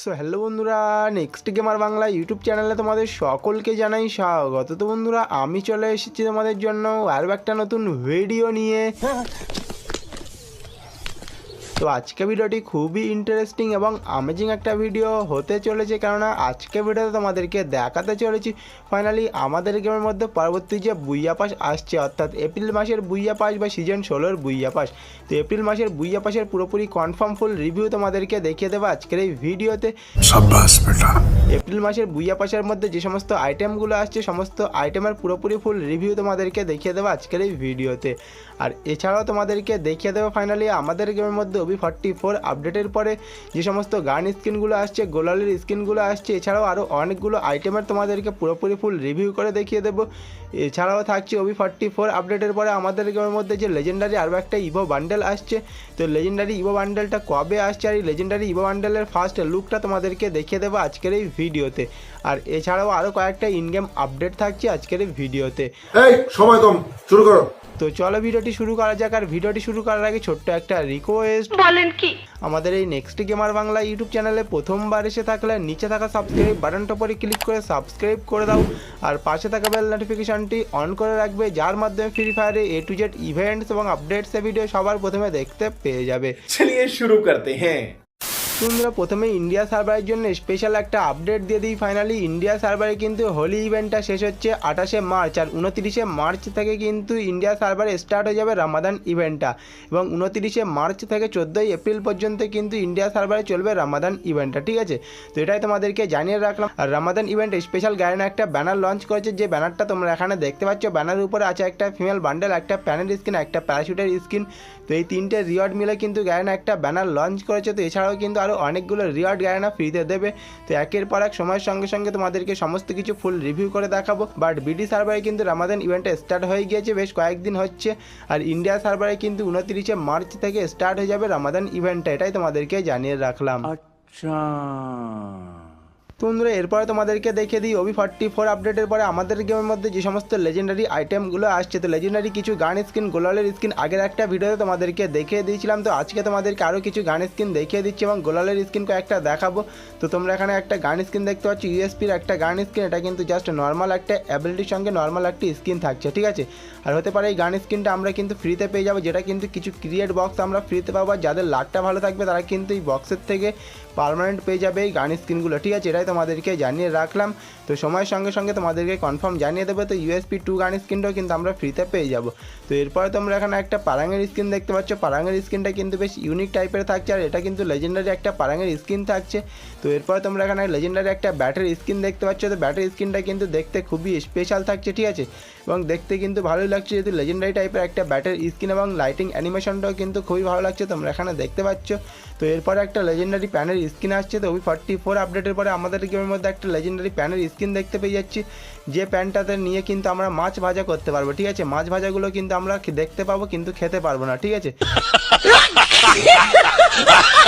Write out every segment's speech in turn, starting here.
So hello বন্ধুরা next gamer Bangla YouTube চ্যানেলে তোমাদের সকলকে জানাই স্বাগত। তো বন্ধুরা, আমি চলে এসেছি তোমাদের জন্য আরও একটা নতুন ভিডিও নিয়ে। তো আজকে ভিডিওটি খুবই ইন্টারেস্টিং এবং আমেজিং একটা ভিডিও হতে চলেছে, কেননা আজকে ভিডিওতে তোমাদেরকে দেখাতে চলেছি। ফাইনালি আমাদের গেমের মধ্যে পরবর্তী যে বুইয়া পাস আসছে, অর্থাৎ এপ্রিল মাসের বুইয়া পাস বা সিজন ষোলোর বুইয়া পাস তো এপ্রিল মাসের বুইয়া পাশের পুরোপুরি কনফার্ম ফুল রিভিউ তোমাদেরকে দেখিয়ে দেবো আজকের এই ভিডিওতে। এপ্রিল মাসের বুইয়া পাশের মধ্যে যে সমস্ত আইটেমগুলো আসছে সমস্ত আইটেমের পুরোপুরি ফুল রিভিউ তোমাদেরকে দেখিয়ে দেবো আজকের এই ভিডিওতে। আর এছাড়াও তোমাদেরকে দেখিয়ে দেবো ফাইনালি আমাদের গেমের মধ্যে ওবি ফর্টি ফোর আপডেটের পরে যে সমস্ত গান স্ক্রিনগুলো আসছে গোলালের স্ক্রিনগুলো আসছে এছাড়াও আরও অনেকগুলো আইটেমের তোমাদেরকে পুরোপুরি ফুল রিভিউ করে দেখিয়ে দেবো। এছাড়াও থাকছে ওবি ফর্টি ফোর আপডেটের পরে আমাদের গেমের মধ্যে যে লেজেন্ডারি আরও একটা ইভো বান্ডেল আসছে। তো লেজেন্ডারি ইভো বান্ডেলটা কবে আসছে আর এই লেজেন্ডারি ইভো বান্ডেলের ফার্স্ট লুকটা তোমাদেরকে দেখিয়ে দেবো আজকের এই ভিডিওতে। আর এছাড়াও আরও কয়েকটা ইনগেম আপডেট থাকছে আজকের এই ভিডিওতে। এই, সময় কম, শুরু করো। তো চলো ভিডিওটি শুরু করা যাক আর ভিডিওটি শুরু করার আগে ছোট্ট একটা রিকোয়েস্ট বলেন কি? আমাদের এই নেক্সট গেমার বাংলা ইউটিউব চ্যানেলে প্রথমবার এসে থাকলে নিচে থাকা সাবস্ক্রাইব বাটনটা পরে ক্লিক করে সাবস্ক্রাইব করে দাও আর পাশে থাকা বেল নোটিফিকেশনটি অন করে রাখবে যার মাধ্যমে ফ্রি ফায়ারে এ টু জেড ইভেন্টস এবং আপডেটস ভিডিও সবার প্রথমে দেখতে পেয়ে যাবে। চলিয়ে শুরু করতে হ্যাঁ। বন্ধুরা প্রথমে ইন্ডিয়া সার্ভারের জন্য স্পেশাল একটা আপডেট দিয়ে দিই ফাইনালি ইন্ডিয়া সার্ভারে কিন্তু হোলি ইভেন্টটা শেষ হচ্ছে আঠাশে মার্চ আর উনতিরিশে মার্চ থেকে কিন্তু ইন্ডিয়া সার্ভারে স্টার্ট হয়ে যাবে রামাদান ইভেন্টটা এবং উনতিরিশে মার্চ থেকে চোদ্দোই এপ্রিল পর্যন্ত কিন্তু ইন্ডিয়া সার্ভারে চলবে রামাদান ইভেন্টটা ঠিক আছে? তো এটাই তোমাদেরকে জানিয়ে রাখলাম। আর রামাদান ইভেন্ট স্পেশাল গায়না একটা ব্যানার লঞ্চ করেছে, যে ব্যানারটা তোমরা এখানে দেখতে পাচ্ছ। ব্যানারের উপরে আছে একটা ফিমেল বান্ডেল একটা প্যানেল স্কিন একটা প্যারাশুটের স্কিন তো এই তিনটে রিওয়ার্ড মিলে কিন্তু গায়না একটা ব্যানার লঞ্চ করেছে। তো এছাড়াও কিন্তু আরও অনেকগুলো রিওয়ার্ড গায়না ফ্রিতে দেবে। তো একের পর এক সময়ের সঙ্গে সঙ্গে তোমাদেরকে সমস্ত কিছু ফুল রিভিউ করে দেখাবো। বাট বিডি সার্ভারে কিন্তু রামাদান ইভেন্টটা স্টার্ট হয়ে গিয়েছে, বেশ কয়েকদিন হচ্ছে। আর ইন্ডিয়া সার্ভারে কিন্তু উনতিরিশে মার্চ থেকে স্টার্ট হয়ে যাবে রামাদান ইভেন্টটা এটাই তোমাদেরকে জানিয়ে রাখলাম। তো বন্ধুরা, এরপরে তোমাদেরকে দেখে দিই ওবি ফর্টি ফোর আপডেটের পরে আমাদের গেমের মধ্যে যে সমস্ত লেজেন্ডারি আইটেমগুলো আসছে, তো লেজেন্ডারি কিছু গান স্কিন গোলালের স্কিন আগের একটা ভিডিওতে তোমাদেরকে দেখিয়ে দিয়েছিলাম। তো আজকে তোমাদেরকে আরও কিছু গান স্কিন দেখিয়ে দিচ্ছি এবং গোলালের স্কিন কয়েকটা দেখাবো। তো তোমরা এখানে একটা গান স্কিন দেখতে পাচ্ছ ইউএসপির একটা গান স্কিন এটা কিন্তু জাস্ট নর্মাল একটা অ্যাবিলিটির সঙ্গে নর্মাল একটা স্কিন থাকছে, ঠিক আছে? আর হতে পারে এই গান স্কিনটা আমরা কিন্তু ফ্রিতে পেয়ে যাব, যেটা কিন্তু কিছু ক্রিয়েট বক্স আমরা ফ্রিতে পাবো, আর যাদের লাকটা ভালো থাকবে তারা কিন্তু এই বক্সের থেকে পার্মানেন্ট পেয়ে যাবে এই গান স্ক্রিনগুলো। ঠিক আছে, এটাই তোমাদেরকে জানিয়ে রাখলাম। তো সময়ের সঙ্গে সঙ্গে তোমাদেরকে কনফার্ম জানিয়ে দেবে। তো ইউএসপি টু গান স্ক্রিনটাও কিন্তু আমরা ফ্রিতে পেয়ে যাব। তো এরপরে তোমরা এখানে একটা পারাঙের স্ক্রিন দেখতে পাচ্ছ। পারাঙের স্ক্রিনটা কিন্তু বেশ ইউনিক টাইপের থাকছে, আর এটা কিন্তু লেজেন্ডারি একটা পারাঙের স্ক্রিন থাকছে। তো এরপরে তোমরা এখানে লেজেন্ডারি একটা ব্যাটের স্ক্রিন দেখতে পাচ্ছ। তো ব্যাটের স্ক্রিনটা কিন্তু দেখতে খুবই স্পেশাল থাকছে, ঠিক আছে? এবং দেখতে কিন্তু ভালোই লাগছে, যেহেতু লেজেন্ডারি টাইপের একটা ব্যাটের স্কিন এবং লাইটিং অ্যানিমেশনটাও কিন্তু খুবই ভালো লাগছে। তোমরা এখানে দেখতে পাচ্ছ। তো এরপরে একটা লেজেন্ডারি প্যানের স্কিন আসছে, তো ওই ফর্টি ফোর আপডেটের পরে আমাদের গেমের মধ্যে একটা লেজেন্ডারি প্যানের স্কিন দেখতে পেয়ে যাচ্ছি। যে প্যানটাতে নিয়ে কিন্তু আমরা মাছ ভাজা করতে পারব, ঠিক আছে? মাছ ভাজাগুলো কিন্তু আমরা দেখতে পাবো, কিন্তু খেতে পারব না, ঠিক আছে?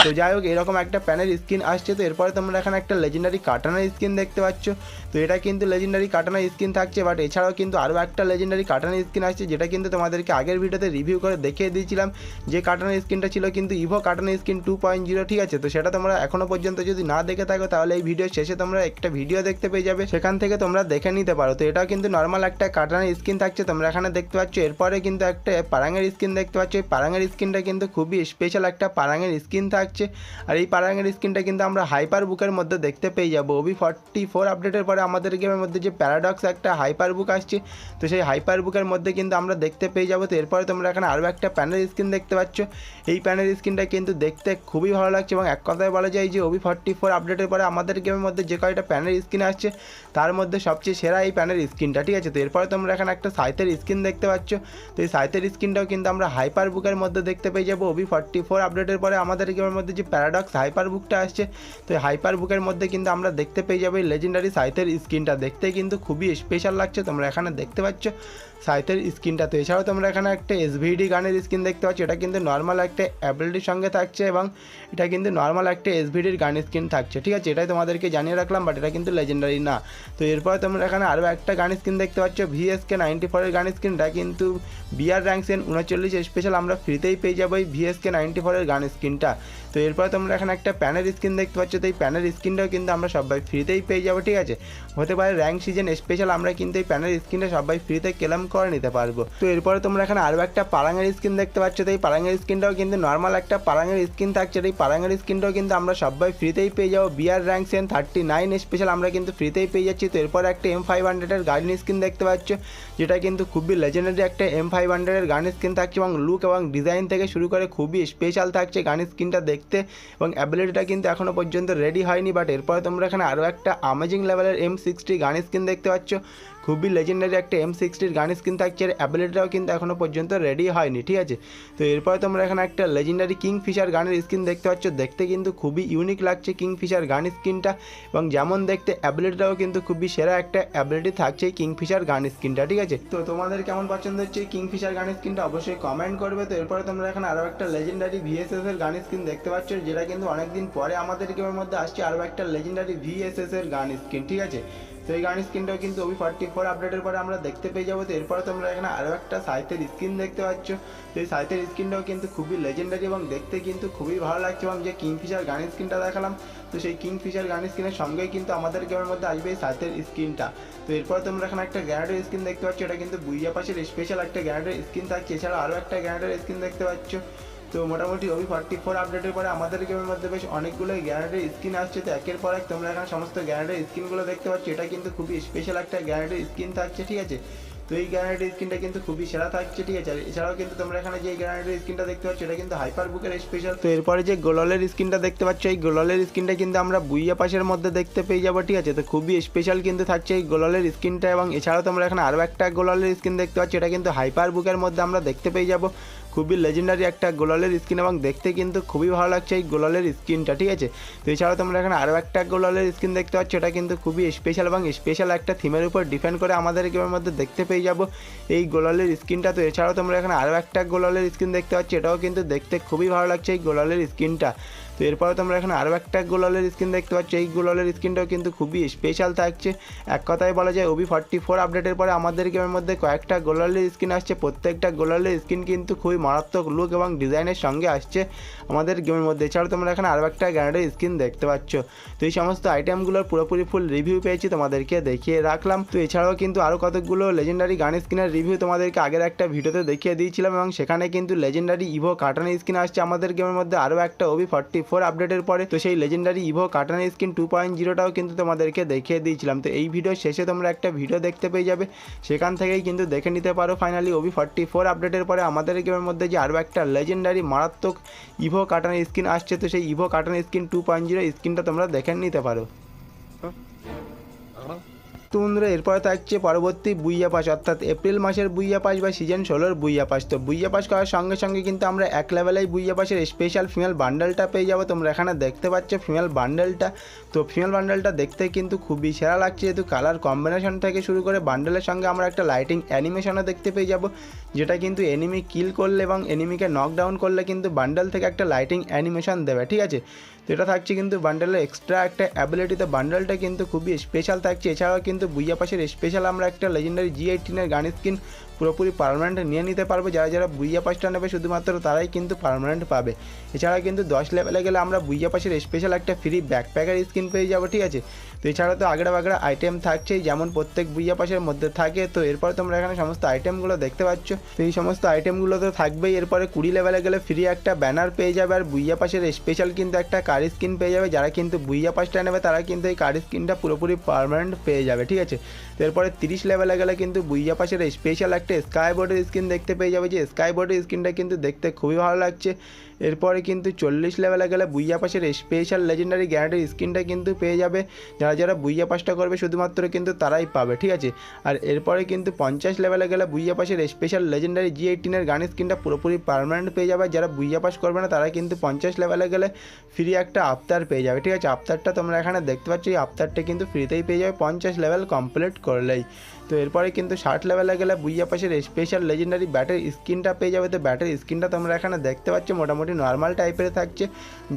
তো যাই হোক এরকম একটা প্যানের স্কিন আসছে, তো এরপরে তোমরা এখানে একটা লেজেন্ডারি কাটানার স্কিন দেখতে পাচ্ছ। তো এটা কিন্তু লেজেন্ডারি কাটানার স্কিন থাকছে বাট এছাড়াও কিন্তু আরও একটা লেজেন্ডারি কাটানার স্কিন আসছে, যেটা কিন্তু তোমাদেরকে আগের ভিডিওতে রিভিউ করে দেখিয়ে দিয়েছিলাম। যে কাটানার স্কিনটা ছিল কিন্তু ইভো কাটানার স্কিন টু পয়েন্ট জিরো ঠিক আছে? তো সেটা তোমরা এখনও পর্যন্ত যদি না দেখে থাকো, তাহলে এই ভিডিও শেষে তোমরা একটা ভিডিও দেখতে পেয়ে যাবে, সেখান থেকে তোমরা দেখে নিতে পারো। তো এটাও কিন্তু নর্মাল একটা কাটানার স্কিন থাকছে, তোমরা এখানে দেখতে পাচ্ছ। এরপরে কিন্তু একটা পারাঙের স্কিন দেখতে পাচ্ছ। এই পারাঙের স্কিনটা কিন্তু খুবই স্পেশাল একটা পারাঙের স্কিন থাকছে। আর এই পারাঙের স্কিনটা কিন্তু আমরা হাইপার বুকের মধ্যে দেখতে পেয়ে যাব। ওবি ফর্টি ফোর আপডেটের পরে আমাদের গেমের মধ্যে যে প্যারাডক্স একটা হাইপার বুক আসছে, তো সেই হাইপার বুকের মধ্যে কিন্তু আমরা দেখতে পেয়ে যাব। তো এরপরে তোমরা এখানে আরও একটা প্যানেল স্কিন দেখতে পাচ্ছ। এই প্যানেল স্কিনটা কিন্তু দেখতে খুবই ভালো লাগছে এবং এক কথায় বলা যায় যে ওবি ফর্টি ফোর আপডেটের পরে আমাদের গেমের মধ্যে যে কয়টা প্যানেল স্কিন আসছে, তার মধ্যে সবচেয়ে সেরা এই প্যানেল স্কিনটা ঠিক আছে? তো এরপরে তোমরা এখানে একটা সাইথের স্কিন দেখতে পাচ্ছ। তো এই সাইথের স্কিনটাও কিন্তু আমরা হাইপার বুকের মধ্যে দেখতে পেয়ে যাব ওবি ফর্টি ফোর আপডেটের পরে আমাদের গেমের মধ্যে যে প্যারাডক্স হাইপার বুকটা আসছে, তো হাইপার বুকের মধ্যে কিন্তু আমরা দেখতে পেয়ে যাব লেজেন্ডারি সাইথের স্কিনটা দেখতে কিন্তু খুবই স্পেশাল লাগছে, তোমরা এখানে দেখতে পাচ্ছ সাইথের স্কিনটা তো এছাড়াও তোমরা এখানে একটা এসভিডি গানের স্কিন দেখতে পাচ্ছ, এটা কিন্তু নর্মাল একটা অ্যাবিলিটির সঙ্গে থাকছে এবং এটা কিন্তু নর্মাল একটা এসভিডির গান স্কিন থাকছে, ঠিক আছে? এটাই তোমাদেরকে জানিয়ে রাখলাম বাট এটা কিন্তু লেজেন্ডারি না। তো এরপর তোমরা এখানে আরও একটা গান স্কিন দেখতে পাচ্ছ ভিএসকে নাইনটি ফোরের গান স্কিনটা কিন্তু বিআর র্যাঙ্কসেন উনচল্লিশ স্পেশাল আমরা ফ্রিতেই পেয়ে যাব এই ভিএসকে নাইনটি ফোরের গান স্কিনটা তো এরপরে তোমরা এখানে একটা প্যানের স্কিন দেখতে পাচ্ছ। তো এই প্যানের স্কিনটাও কিন্তু আমরা সবাই ফ্রিতেই পেয়ে যাব, ঠিক আছে? হতে পারে র্যাঙ্ক সিজন স্পেশাল আমরা কিন্তু এই প্যানের স্কিনটা সবাই ফ্রিতে ক্লেম করে নিতে পারব। তো এরপরে তোমরা এখানে আরও একটা পারাঙের স্কিন দেখতে পাচ্ছ। তো এই পারাঙের স্কিনটাও কিন্তু নর্মাল একটা পারাঙের স্কিন থাকছে। এই পারাঙের স্কিনটাও কিন্তু আমরা সবাই ফ্রিতেই পেয়ে যাব। বিআর র্যাঙ্ক সেন থার্টি নাইন স্পেশাল আমরা কিন্তু ফ্রিতেই পেয়ে যাচ্ছি। তো এরপর একটা এম ফাইভ হান্ড্রেডের গার্ডেন স্কিন দেখতে পাচ্ছ। যেটা কিন্তু খুবই লেজেন্ডারি একটা এম ফাইভ হান্ড্রেডের গান স্কিন থাকছে এবং লুক এবং ডিজাইন থেকে শুরু করে খুবই স্পেশাল থাকছে গান স্কিনটা দেখতে এবং অ্যাবিলিটিটা কিন্তু এখনও পর্যন্ত রেডি হয়নি বাট এরপরে তোমরা এখানে আরও একটা আমেজিং লেভেলের এম সিক্সটি গান স্কিন দেখতে পাচ্ছ। খুবই লেজেন্ডারি একটা এম সিক্সটির গান স্কিন থাকছে এর অ্যাবিলিটিটাও কিন্তু এখনও পর্যন্ত রেডি হয়নি, ঠিক আছে? তো এরপরে তোমরা এখানে একটা লেজেন্ডারি কিং ফিশার গানের স্কিন দেখতে পাচ্ছ, দেখতে কিন্তু খুবই ইউনিক লাগছে কিং ফিশার গান স্কিনটা এবং যেমন দেখতে অ্যাবিলিটিটাও কিন্তু খুবই সেরা একটা অ্যাবিলিটি থাকছে কিং ফিশার গান স্কিনটা ঠিক আছে? তো তোমাদের কেমন পছন্দ হচ্ছে কিং ফিশার গান স্কিনটা অবশ্যই কমেন্ট করবে। তো এরপরে তোমরা এখানে আরও একটা লেজেন্ডারি ভিএসএস এর গান স্কিন দেখতে পাচ্ছ, যেটা কিন্তু অনেকদিন পরে আমাদের গেমের মধ্যে আসছে আরও একটা লেজেন্ডারি ভিএসএস এর গান স্কিন ঠিক আছে? তো এই গান স্কিনটাও কিন্তু ওবি ফর্টি ফোর আপডেটের পরে আমরা দেখতে পেয়ে যাব। তো এরপরে তোমরা এখানে আরও একটা সাইথের স্কিন দেখতে পাচ্ছ। তো এই সাইথের স্কিনটাও কিন্তু খুবই লেজেন্ডারি এবং দেখতে কিন্তু খুবই ভালো লাগছে এবং যে কিংফিশার গান স্কিনটা দেখালাম, তো সেই কিংফিশার গান স্কিনের সঙ্গেই কিন্তু আমাদের গেমের মধ্যে আসবে এই সাইথের স্কিনটা তো এরপরে তোমরা এখানে একটা গ্যানাডের স্কিন দেখতে পাচ্ছ, এটা কিন্তু বুইয়া পাশের স্পেশাল একটা গ্যানাডের স্কিন থাকছে। এছাড়া আরও একটা গ্যানাডের স্কিন দেখতে পাচ্ছ। তো মোটামুটি ওবি ফর্টি ফোর আপডেটের পরে আমাদের গেমের মধ্যে বেশ অনেকগুলো গ্যারান্টির স্কিন আসছে, তো একের পর এক তোমরা এখানে সমস্ত গ্যারান্টির স্কিনগুলো দেখতে পাচ্ছ। এটা কিন্তু খুবই স্পেশাল একটা গ্যারান্টির স্কিন থাকছে, ঠিক আছে? তো এই গ্যানাডের স্কিনটা কিন্তু খুবই সেরা থাকছে, ঠিক আছে? এছাড়াও কিন্তু তোমরা এখানে যে গ্যারান্টির স্কিনটা দেখতে পাচ্ছ, এটা কিন্তু হাইপার বুকের স্পেশাল তো এরপরে যে গোলালের স্কিনটা দেখতে পাচ্ছ, এই গোলালের স্কিনটা কিন্তু আমরা বুইয়া পাশের মধ্যে দেখতে পেয়ে যাব, ঠিক আছে? তো খুবই স্পেশাল কিন্তু থাকছে এই গোলালের স্কিনটা এবং এছাড়াও তোমরা এখানে আরও একটা গোলালের স্কিন দেখতে পাচ্ছ, এটা কিন্তু হাইপার বুকের মধ্যে আমরা দেখতে পেয়ে যাব। খুবই লেজেন্ডারি একটা গোলালের স্কিন এবং দেখতে কিন্তু খুবই ভালো লাগছে এই গোলালের স্কিনটা ঠিক আছে? তো এছাড়াও তোমরা এখানে আরও একটা গোলালের স্কিন দেখতে পাচ্ছ, এটা কিন্তু খুবই স্পেশাল এবং স্পেশাল একটা থিমের উপর ডিপেন্ড করে আমাদের গেমের মধ্যে দেখতে পেয়ে যাব এই গোলালের স্কিনটা তো এছাড়াও তোমরা এখানে আরও একটা গোলালের স্কিন দেখতে পাচ্ছ, এটাও কিন্তু দেখতে খুবই ভালো লাগছে এই গোলালের স্কিনটা তো এরপরে তোমরা এখানে আরও একটা গোলালের স্ক্রিন দেখতে পাচ্ছ। এই গোলালের স্ক্রিনটাও কিন্তু খুবই স্পেশাল থাকছে। এক কথায় বলা যায়, ওবি ফর্টি ফোর আপডেটের পরে আমাদের গেমের মধ্যে কয়েকটা গোলালের স্ক্রিন আসছে। প্রত্যেকটা গোলালের স্ক্রিন কিন্তু খুবই মারাত্মক লুক এবং ডিজাইনের সঙ্গে আসছে আমাদের গেমের মধ্যে। এছাড়াও তোমরা এখানে আরও একটা গ্যানাডের স্ক্রিন দেখতে পাচ্ছ। তো এই সমস্ত আইটেমগুলোর পুরোপুরি ফুল রিভিউ পেয়েছি, তোমাদেরকে দেখিয়ে রাখলাম। তো এছাড়াও কিন্তু আরও কতগুলো লেজেন্ডারি গান স্ক্রিনের রিভিউ তোমাদেরকে আগের একটা ভিডিওতে দেখিয়ে দিয়েছিলাম এবং সেখানে কিন্তু লেজেন্ডারি ইভো কাটানের স্ক্রিন আসছে আমাদের গেমের মধ্যে। আরও একটা ওবি ফর্টি ফোর আপডেটের পরে তো সেই legendary Evo katana skin two point জিরোটাও কিন্তু তোমাদেরকে দেখিয়ে দিয়েছিলাম। তো এই ভিডিও শেষে তোমরা একটা ভিডিও দেখতে পেয়ে যাবে। সেখান থেকেই কিন্তু দেখে নিতে পারো ফাইনালি ওবি ফর্টি ফোর আপডেটের পরে আমাদের গেমের মধ্যে যে আরও একটা লেজেন্ডারি মারাত্মক ইভো কাটান স্কিন আসছে, তো সেই Ivo katana skin two point zero স্কিনটা তোমরা দেখে নিতে পারো। তো বন্ধুরা এরপরে থাকছে পরবর্তী বুইয়া পাস, অর্থাৎ এপ্রিল মাসের বুইয়া পাস বা সিজন ষোলোর বুইয়া পাস। তো বুইয়া পাস করার সঙ্গে সঙ্গে কিন্তু আমরা এক লেভেলেই বুইয়া পাসের স্পেশাল ফিমেল বান্ডেলটা পেয়ে যাব। তোমরা এখানে দেখতে পাচ্ছ ফিমেল বান্ডেলটা তো ফিমেল বান্ডেলটা দেখতে কিন্তু খুবই সেরা লাগছে, যেহেতু কালার কম্বিনেশন থেকে শুরু করে বান্ডেলের সঙ্গে আমরা একটা লাইটিং অ্যানিমেশনও দেখতে পেয়ে যাব, যেটা কিন্তু এনিমি কিল করলে এবং এনিমিকে নকডাউন করলে কিন্তু বান্ডেল থেকে একটা লাইটিং অ্যানিমেশন দেবে, ঠিক আছে? এটা থাকছে কিন্তু বান্ডেলের এক্সট্রা একটা অ্যাবিলিটিতে বান্ডেলটা কিন্তু খুবই স্পেশাল থাকছে। এছাড়াও কিন্তু বুইয়া পাশের স্পেশাল আমরা একটা লেজেন্ডারি জি এইটিনের গান স্কিন পুরোপুরি পারমানেন্ট নিয়ে নিতে পারবে। যারা যারা বুইয়া পাসটা নেবে শুধুমাত্র তারাই কিন্তু পারমানেন্ট পাবে। এছাড়া কিন্তু দশ লেভেলে গেলে আমরা বুইয়া পাশের স্পেশাল একটা ফ্রি ব্যাকপ্যাকের স্কিন পেয়ে যাব, ঠিক আছে? তো এছাড়া তো আগড়া বাগড়া আইটেম থাকছেই, যেমন প্রত্যেক বুইয়া পাশের মধ্যে থাকে। তো এরপর তোমরা এখানে সমস্ত আইটেমগুলো দেখতে পাচ্ছ। তো এই সমস্ত আইটেমগুলো তো থাকবেই। এরপরে কুড়ি লেভেলে গেলে ফ্রি একটা ব্যানার পেয়ে যাবে। আর বুইয়া পাশের স্পেশাল কিন্তু একটা কার স্কিন পেয়ে যাবে। যারা কিন্তু বুইয়া পাসটা নেবে, তারা কিন্তু এই কার স্কিনটা পুরোপুরি পারমানেন্ট পেয়ে যাবে, ঠিক আছে? তো এরপরে তিরিশ লেভেলে গেলে কিন্তু বুইয়া পাশের স্পেশাল একটা স্কাই বোর্ডের স্কিন দেখতে পেয়ে যাবে যে স্কাই বোর্ডের স্কিনটা কিন্তু দেখতে খুবই ভালো লাগছে। এরপরে কিন্তু চল্লিশ লেভেলে গেলে বুইয়া পাশের স্পেশাল লেজেন্ডারি গ্যারান্টির স্কিনটা কিন্তু পেয়ে যাবে। যারা যারা বুইয়া পাসটা করবে, শুধুমাত্র কিন্তু তারাই পাবে, ঠিক আছে? আর এরপরে কিন্তু পঞ্চাশ লেভেলে গেলে বুইয়া পাশের স্পেশাল লেজেন্ডারি জি এইটিনের গান স্ক্রিনটা পুরোপুরি পারমানেন্ট পেয়ে যাবে। যারা বুইয়া পাস করবে না, তারা কিন্তু পঞ্চাশ লেভেলে গেলে ফ্রি একটা আফতার পেয়ে যাবে, ঠিক আছে? আফতারটা তোমরা এখানে দেখতে পাচ্ছ, এই আফতারটা কিন্তু ফ্রিতেই পেয়ে যাবে, পঞ্চাশ লেভেল কমপ্লিট করলেই। তো এরপরে কিন্তু ষাট লেভেলে গেলে বুইয়া পাশের স্পেশাল লেজেন্ডারি ব্যাটের স্কিনটা পেয়ে যাবে। তো ব্যাটের স্কিনটা তোমরা এখানে দেখতে পাচ্ছ, মোটামুটি নর্মাল টাইপের থাকছে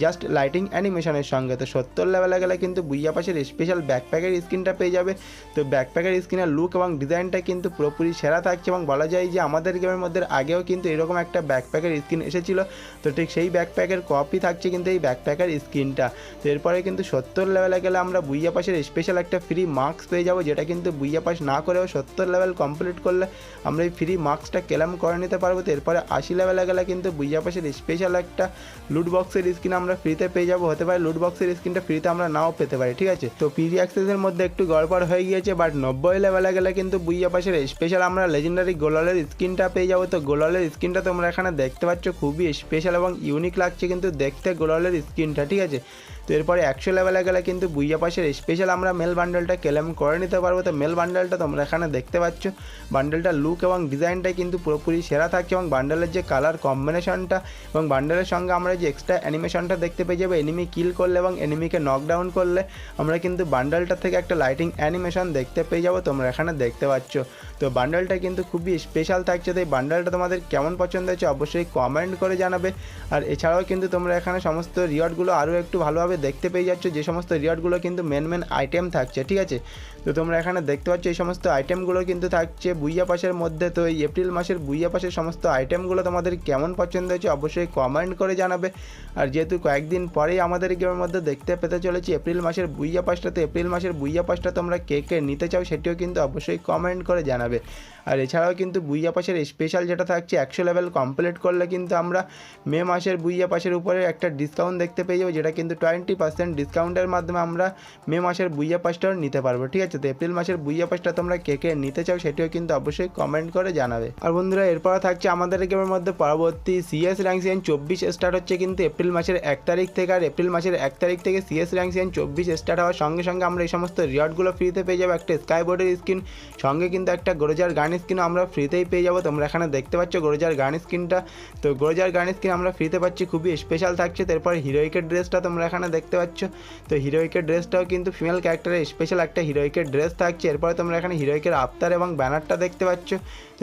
জাস্ট লাইটিং অ্যানিমেশনের সঙ্গে। তো সত্তর লেভেলে গেলে কিন্তু বুইয়া পাশের স্পেশাল ব্যাকপ্যাকের স্ক্রিনটা পেয়ে যাবে। তো ব্যাকপ্যাকের স্ক্রিনের লুক এবং ডিজাইনটা কিন্তু পুরোপুরি সেরা থাকছে এবং বলা যায় যে আমাদের গেমের মধ্যে আগেও কিন্তু এরকম একটা ব্যাকপ্যাকের স্ক্রিন এসেছিল। তো ঠিক সেই ব্যাকপ্যাকের কপি থাকছে কিন্তু এই ব্যাকপ্যাকের স্ক্রিনটা তো এরপরে কিন্তু সত্তর লেভেলে গেলে আমরা বুইয়া পাশের স্পেশাল একটা ফ্রি মার্কস পেয়ে যাব, যেটা কিন্তু বুইয়া পাস না করেও সত্তর লেভেল কমপ্লিট করলে আমরা এই ফ্রি মার্কসটা ক্লেম করে নিতে পারব। তো এরপরে আশি লেভেলে গেলে কিন্তু বুইয়া পাশের স্পেশাল একটা লুট বক্সের স্ক্রিন আমরা ফ্রিতে পেয়ে যাব। হতে পারে লুট বক্সের স্ক্রিনটা ফ্রিতে আমরা নাও পেতে পারি, ঠিক আছে? তো পিডি অ্যাক্সেসের মধ্যে একটু গড়বড় হয়ে গিয়েছে বাট নব্বই লেভেলে গেলে কিন্তু বুইয়া পাশের স্পেশাল আমরা লেজেন্ডারি গোলালের স্ক্রিনটা পেয়ে যাব। তো গোলালের স্ক্রিনটা তোমরা এখানে দেখতে পাচ্ছ, খুবই স্পেশাল এবং ইউনিক লাগছে কিন্তু দেখতে গোলালের স্ক্রিনটা ঠিক আছে? তো এরপরে একশো লেভেলে গেলে কিন্তু বুইয়া পাশের স্পেশাল আমরা মেল বান্ডেলটা ক্লেম করে নিতে পারব। তো মেল বান্ডেলটা তোমরা এখানে দেখতে পাচ্ছ। বান্ডেলটার লুক এবং ডিজাইনটা কিন্তু পুরোপুরি সেরা থাকছে এবং বান্ডেলের যে কালার কম্বিনেশনটা এবং বান্ডেলের সঙ্গে আমরা যে এক্সট্রা অ্যানিমেশনটা দেখতে পেয়ে যাব এনিমি কিল করলে এবং এনিমিকে নকডাউন করলে আমরা কিন্তু বান্ডেলটা থেকে একটা লাইটিং অ্যানিমেশন দেখতে পেয়ে যাব তোমরা এখানে দেখতে পাচ্ছ। তো বান্ডেলটা কিন্তু খুবই স্পেশাল থাকছে। তো এই বান্ডেলটা তোমাদের কেমন পছন্দ হয়েছে অবশ্যই কমেন্ট করে জানাবে। আর এছাড়াও কিন্তু তোমরা এখানে সমস্ত রিওয়ার্ডগুলো আরও একটু ভালোভাবে দেখতে পেয়ে যাচ্ছ, যে সমস্ত রিওয়ার্ডগুলো কিন্তু মেন মেন আইটেম থাকছে, ঠিক আছে? তো তোমরা এখানে দেখতে পাচ্ছ, এই সমস্ত আইটেমগুলো কিন্তু থাকছে বুইয়া পাশের মধ্যে। তো এই এপ্রিল মাসের বুইয়া পাশের সমস্ত আইটেমগুলো তোমাদের কেমন পছন্দ হয়েছে অবশ্যই কমেন্ট করে জানাবে। আর যেহেতু কয়েকদিন পরেই আমাদের গেমের মধ্যে দেখতে পেতে চলেছি এপ্রিল মাসের বুইয়া পাসটা তো এপ্রিল মাসের বুইয়া পাসটা তোমরা কে কে নিতে চাও সেটিও কিন্তু অবশ্যই কমেন্ট করে জানাবে। আর এছাড়াও কিন্তু বুইয়া পাশের স্পেশাল যেটা থাকছে, একশো লেভেল কমপ্লিট করলে কিন্তু আমরা মে মাসের বুইয়া পাশের উপরে একটা ডিসকাউন্ট দেখতে পেয়ে যাব, যেটা কিন্তু টোয়েন্টি পার্সেন্ট ডিসকাউন্টের মাধ্যমে আমরা মে মাসের বুইয়া পাসটাও নিতে পারব, ঠিক আছে? তো এপ্রিল মাসের বুইয়া পাসটা তোমরা কে কে নিতে চাও সেটিও কিন্তু অবশ্যই কমেন্ট করে জানাবে। আর বন্ধুরা এরপর থাকছে আমাদের গেমের মধ্যে পরবর্তী সিএস র্যাঙ্ক সিজন চব্বিশ স্টার্ট হচ্ছে কিন্তু এপ্রিল মাসের এক তারিখ থেকে, আর এপ্রিল মাসের এক তারিখ থেকে সিএস র্যাঙ্ক সিজন চব্বিশ স্টার্ট হওয়ার সঙ্গে সঙ্গে আমরা এই সমস্ত রিওয়ার্ডগুলো ফ্রিতে পেয়ে যাব, একটা স্কাইবোর্ডের স্ক্রিন সঙ্গে কিন্তু একটা গোরজার গান স্কিনও আমরা ফ্রিতেই পেয়ে যাব। তোমরা এখানে দেখতে পাচ্ছ গোরজার গান স্কিনটা তো গোরজার গান স্কিন আমরা ফ্রিতে পাচ্ছি, খুবই স্পেশাল থাকছে। তারপর হিরোইকের ড্রেসটা তোমরা এখানে দেখতে পাচ্ছ। তো হিরোইকের ড্রেসটাও কিন্তু ফিমেল ক্যারেক্টারের স্পেশাল একটা হিরোইকের ড্রেস থাকছে। এরপরে তোমরা এখানে হিরোইকের আফতার এবং ব্যানারটা দেখতে পাচ্ছ।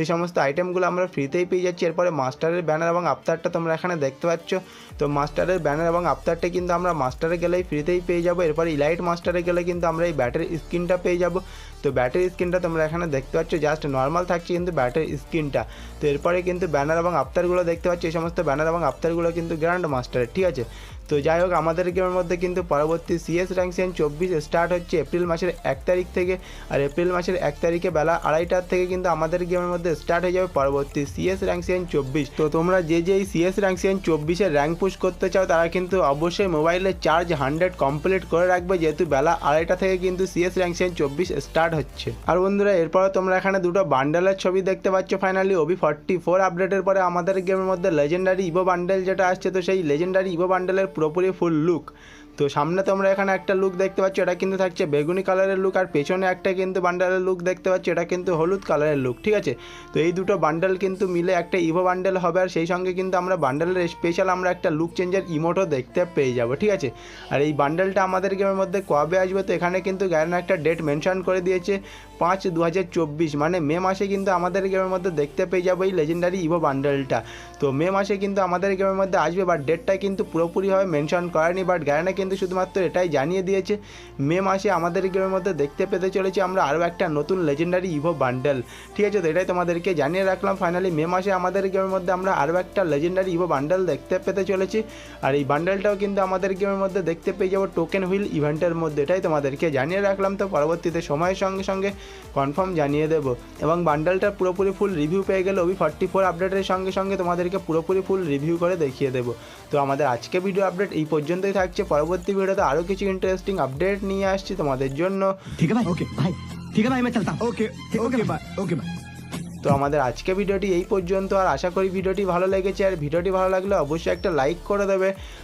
সেই সমস্ত আইটেমগুলো আমরা ফ্রিতেই পেয়ে যাচ্ছি। এরপরে মাস্টারের ব্যানার এবং আফতারটা তোমরা এখানে দেখতে পাচ্ছ। তো মাস্টারের ব্যানার এবং আফতারটা কিন্তু আমরা মাস্টারে গেলেই ফ্রিতেই পেয়ে যাব। এরপরে ইলাইট মাস্টারে গেলে কিন্তু আমরা এই ব্যাটারি স্ক্রিনটা পেয়ে যাব। তো ব্যাটারি স্ক্রিনটা তোমরা এখানে দেখতে পাচ্ছ জাস্ট নর্মাল থাকছে কিন্তু ব্যাটারি স্ক্রিনটা তো এরপরে কিন্তু ব্যানার এবং আফতারগুলো দেখতে পাচ্ছ, এই সমস্ত ব্যানার এবং আফতারগুলো কিন্তু গ্র্যান্ড মাস্টারের ঠিক আছে? তো যাই হোক, আমাদের গেমের মধ্যে কিন্তু পরবর্তী সিএস র্যাঙ্ক সিজন চব্বিশ স্টার্ট হচ্ছে এপ্রিল মাসের এক তারিখ থেকে। আর এপ্রিল মাসের এক তারিখে বেলা আড়াইটার থেকে কিন্তু আমাদের গেমের মধ্যে স্টার্ট হয়ে যাবে পরবর্তী সিএস র্যাঙ্ক সিজন চব্বিশ। তো তোমরা যে যে এই সিএস র্যাঙ্ক সিজন চব্বিশের র্যাঙ্ক পুশ করতে চাও, তারা কিন্তু অবশ্যই মোবাইলের চার্জ হান্ড্রেড কমপ্লিট করে রাখবে, যেহেতু বেলা আড়াইটা থেকে কিন্তু সিএস র্যাঙ্ক সিজন চব্বিশ স্টার্ট হচ্ছে। আর বন্ধুরা এরপরে তোমরা এখানে দুটো বান্ডেলের ছবি দেখতে পাচ্ছ ফাইনালি ওবি ফর্টি ফোর আপডেটের পরে আমাদের গেমের মধ্যে লেজেন্ডারি ইভো বান্ডেল যেটা আসছে, তো সেই লেজেন্ডারি ইভো বান্ডেলের পুরোপুরি ফুল লুক তো সামনে তোমরা এখানে একটা লুক দেখতে পাচ্ছ, এটা কিন্তু থাকছে বেগুনি কালারের লুক আর পেছনে একটা কিন্তু বান্ডালের লুক দেখতে পাচ্ছ, এটা কিন্তু হলুদ কালারের লুক ঠিক আছে? তো এই দুটো বান্ডেল কিন্তু মিলে একটা ইভো বান্ডেল হবে আর সেই সঙ্গে কিন্তু আমরা বান্ডালের স্পেশাল আমরা একটা লুক চেঞ্জের ইমোটও দেখতে পেয়ে যাব, ঠিক আছে? আর এই বান্ডেলটা আমাদের গেমের মধ্যে কবে আসবে তো এখানে কিন্তু গ্যারেন একটা ডেট মেনশন করে দিয়েছে, পাঁচ দু মানে মে মাসে কিন্তু আমাদের গেমের মধ্যে দেখতে পেয়ে যাব এই লেজেন্ডারি ইভো বান্ডেলটা তো মে মাসে কিন্তু আমাদের গেমের মধ্যে আসবে বাট ডেটটা কিন্তু পুরোপুরিভাবে মেনশন করেনি বাট গ্যারেনা কিন্তু শুধুমাত্র এটাই জানিয়ে দিয়েছে। মে মাসে আমাদের গেমের মধ্যে দেখতে পেতে চলেছি আমরা আরও একটা নতুন লেজেন্ডারি ইভো বান্ডেল ঠিক আছে, তো এটাই তোমাদেরকে জানিয়ে রাখলাম। ফাইনালি মে মাসে আমাদের গেমের মধ্যে আমরা আরও একটা লেজেন্ডারি ইভো বান্ডেল দেখতে পেতে চলেছি। আর এই বান্ডেলটাও কিন্তু আমাদের গেমের মধ্যে দেখতে পেয়ে যাব টোকেন হুইল ইভেন্টের মধ্যে। এটাই তোমাদেরকে জানিয়ে রাখলাম। তো পরবর্তীতে সময়ের সঙ্গে সঙ্গে কনফার্ম জানিয়ে দেবো। এবং বান্ডেলটার পুরোপুরি ফুল রিভিউ পেয়ে গেলে ওবি ফর্টি ফোর আপডেটের সঙ্গে সঙ্গে তোমাদেরকে পুরোপুরি ফুল রিভিউ করে দেখিয়ে দেবো। তো আমাদের আজকে ভিডিও আপডেট এই পর্যন্তই থাকছে। পরবর্তী পরবর্তী ভিডিওতে আরও কিছু ইন্টারেস্টিং আপডেট নিয়ে আসছি তোমাদের জন্য। ঠিক আছে ওকে ভাই ঠিক আছে ভাই আমি চলতাম। ওকে ওকে ভাই ওকে ভাই তো আমাদের আজকে ভিডিওটি এই পর্যন্ত আর আশা করি ভিডিওটি ভালো লেগেছে। আর ভিডিওটি ভালো লাগলে অবশ্যই একটা লাইক করে দেবে।